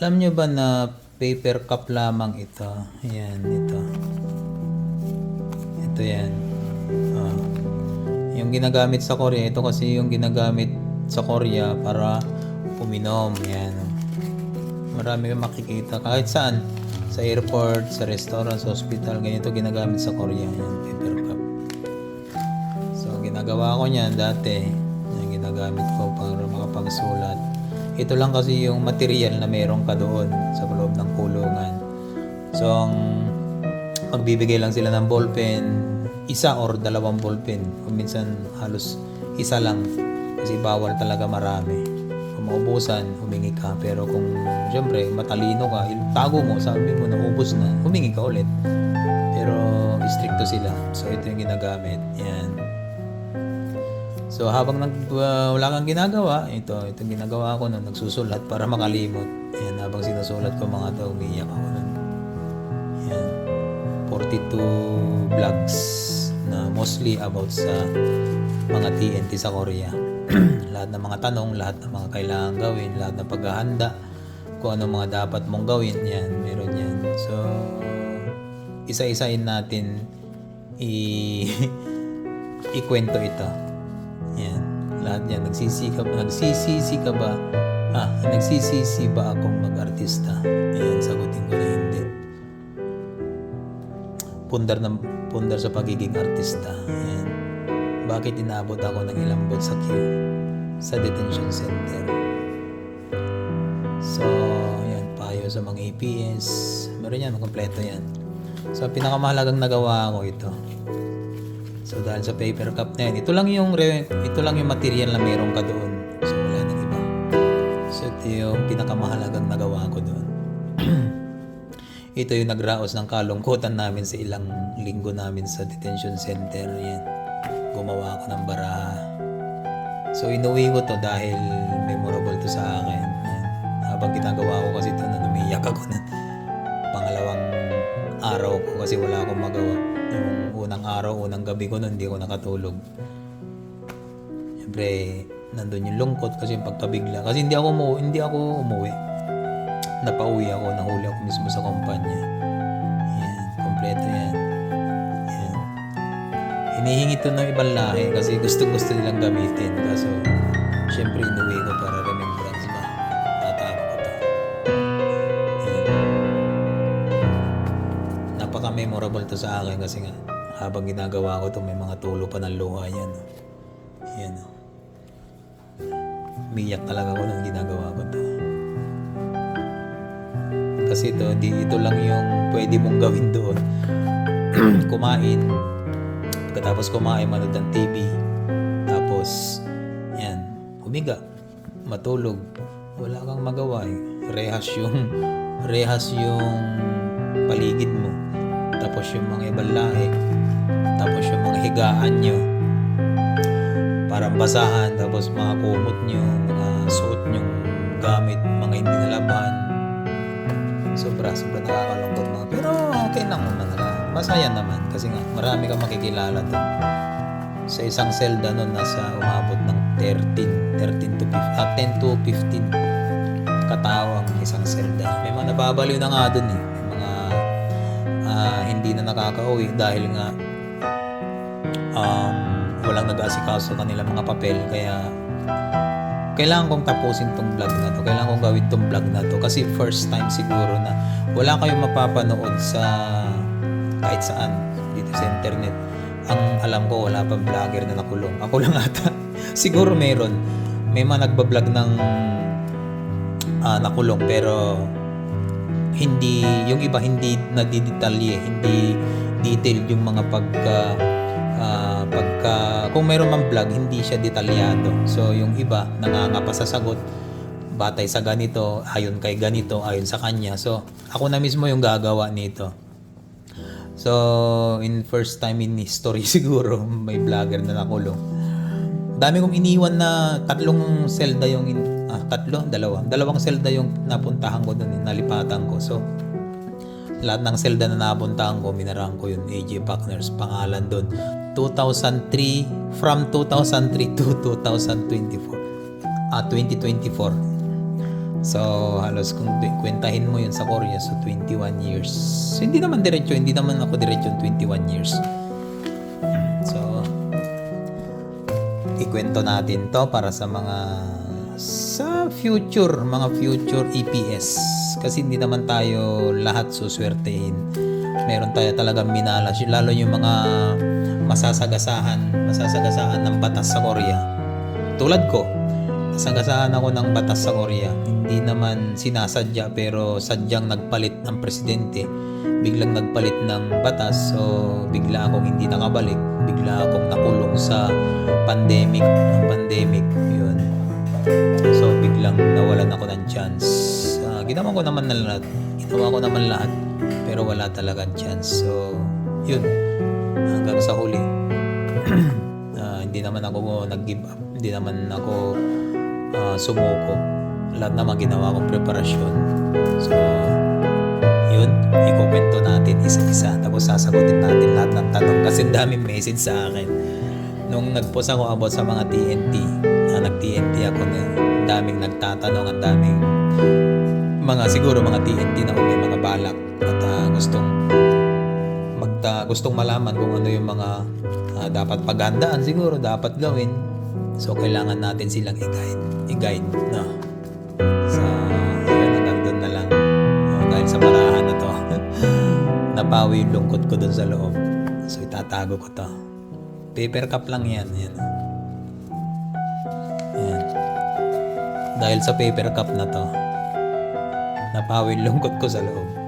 Alam nyo ba na paper cup lamang ito? Ayan, ito. Ito yan. Ah. yung ginagamit sa Korea, ito kasi yung ginagamit sa Korea para uminom. Yan. oh. Marami kang makikita. Kahit saan. Sa airport, sa restaurant, sa hospital. Ganito ginagamit sa Korea. Yan, paper cup. So, ginagawa ko niyan dati. Yan, ginagamit ko para makapagsulat. Ito lang kasi yung material na meron ka doon sa loob ng kulungan. So, ang magbibigay lang sila ng ballpen, isa or dalawang ballpen. Kung minsan halos isa lang kasi bawal talaga marami. Kung maubusan, humingi ka. Pero kung siyempre matalino ka, tago mo, sabi mo na ubus na, humingi ka ulit. Pero stricto sila. So ito yung ginagamit. Yan. So habang nag, uh, wala kang ginagawa, ito, ito yung ginagawa ko nun, nagsusulat para makalimot. Yan, habang sinusulat ko mga to, umiiyak ako nun. Yan. 42 vlogs na mostly about sa mga TNT sa Korea. lahat ng mga tanong, lahat ng mga kailangan gawin, lahat ng paghahanda, kung ano mga dapat mong gawin, yan, meron yan. So, isa-isain natin i ikwento ito. Yan. Lahat yan. Nagsisika, nagsisisi ka ba? Ah, nagsisisi ba akong mag-artista? Ayan, sagutin ko na hindi. Pundar, ng, pundar sa pagiging artista. Ayan. Bakit inaabot ako ng ilang buwan sa queue? Sa detention center. So, yan, payo sa mga APS. Meron yan, kompleto yan. So, pinakamahalagang nagawa ko ito. So, dahil sa paper cup na yan, ito lang yung, re- ito lang yung material na meron ka doon. So, wala nang iba. So, ito yung pinakamahalagang nagawa ko doon. ito yung nagraos ng kalungkutan namin sa ilang linggo namin sa detention center. Yan. Gumawa ako ng baraha. So, inuwi ko to dahil memorable to sa akin. Yan. Habang ginagawa ko kasi ito, na umiyak ako na araw ko kasi wala akong magawa. Yung unang araw, unang gabi ko nun, hindi ako nakatulog. Siyempre, nandun yung lungkot kasi yung pagkabigla. Kasi hindi ako umuwi, hindi ako umuwi. Napauwi ako, nahuli ako mismo sa kumpanya. Yan, kompleto yan. Yan. Hinihingi to ng ibang lahi kasi gusto-gusto nilang gamitin. Kaso, syempre, inuwi ko para Napaka-memorable to sa akin kasi nga, habang ginagawa ko to, may mga tulo pa ng luha yan. Yan. oh. Umiyak talaga ako nung ginagawa ko to. Kasi ito, di, ito lang yung pwede mong gawin doon. kumain. Pagkatapos kumain, manood ng TV. Tapos, yan, humiga. Matulog. Wala kang magawa eh. Rehas yung, rehas yung paligid mo. Tapos yung mga ibang lahi. Tapos yung mga higaan nyo. Parang basahan. Tapos mga kumot nyo, mga suot nyong gamit, mga hindi nalaban. Sobra, sobra nakakalungkot mga. Pero okay lang naman. naka- Masaya naman. Kasi nga, marami kang makikilala doon. Sa isang selda nun, nasa umabot ng 13, 13 to 15, ah, 10 to 15 katao ang isang selda. May mga nababaliw na nga doon eh. Hindi na nakakauwi dahil nga um, walang nag-aasikaso sa kanilang mga papel. Kaya kailangan kong tapusin tong vlog na to. Kailangan kong gawin tong vlog na to. Kasi first time siguro na wala kayong mapapanood sa kahit saan dito sa internet. Ang alam ko, wala pang vlogger na nakulong. Ako lang ata. siguro meron. May mga nagbablog ng ah, nakulong pero hindi yung iba hindi nadidetalye hindi detailed yung mga pagka ah, pagka kung mayroon mang vlog hindi siya detalyado. So yung iba nangangapa sa sagot batay sa ganito ayon kay ganito ayon sa kanya. So ako na mismo yung gagawa nito. So in first time in history siguro may vlogger na nakulong. Dami kong iniwan na tatlong selda yung in, ah, tatlo, dalawa. Dalawang selda yung napuntahan ko doon, nalipatan ko. So, lahat ng selda na napuntahan ko, minarang ko yun, AJ Partners, pangalan doon. 2003, from 2003 to 2024. Ah, 2024. So, halos kung kwentahin mo yun sa Korea, so 21 years. So, hindi naman diretso, hindi naman ako diretso 21 years. So, ikwento natin to para sa mga sa future, mga future EPS. Kasi hindi naman tayo lahat suswertehin. Meron tayo talagang minalas, lalo yung mga masasagasahan, masasagasahan ng batas sa Korea. Tulad ko, nasagasaan ako ng batas sa Korea. Hindi naman sinasadya pero sadyang nagpalit ang presidente. Biglang nagpalit ng batas so bigla akong hindi nakabalik. Bigla akong nakulong sa pandemic, ng pandemic. Yun. So biglang nawalan ako ng chance. Ah, ginawa ko naman na lahat. Ginawa ko naman lahat pero wala talagang chance. So yun. Hanggang sa huli. Ah, hindi naman ako nag-give up. Hindi naman ako ah, sumuko. Lahat naman ginawa kong preparasyon. So, yun, ikukwento natin isa-isa. Tapos sasagutin natin lahat ng tanong kasi daming message sa akin. Nung nag-post ako about sa mga TNT, ah, nag-TNT ako na daming nagtatanong, ang daming mga siguro mga TNT na kung may mga balak at ah, gustong magta gustong malaman kung ano yung mga ah, dapat paghandaan siguro dapat gawin. So kailangan natin silang i-guide i-guide na sa yun hanggang doon na lang. Oh, dahil sa parahan na to napawi yung lungkot ko doon sa loob. So itatago ko to. Paper cup lang yan yan yan dahil sa paper cup na to. Napawi yung lungkot ko sa loob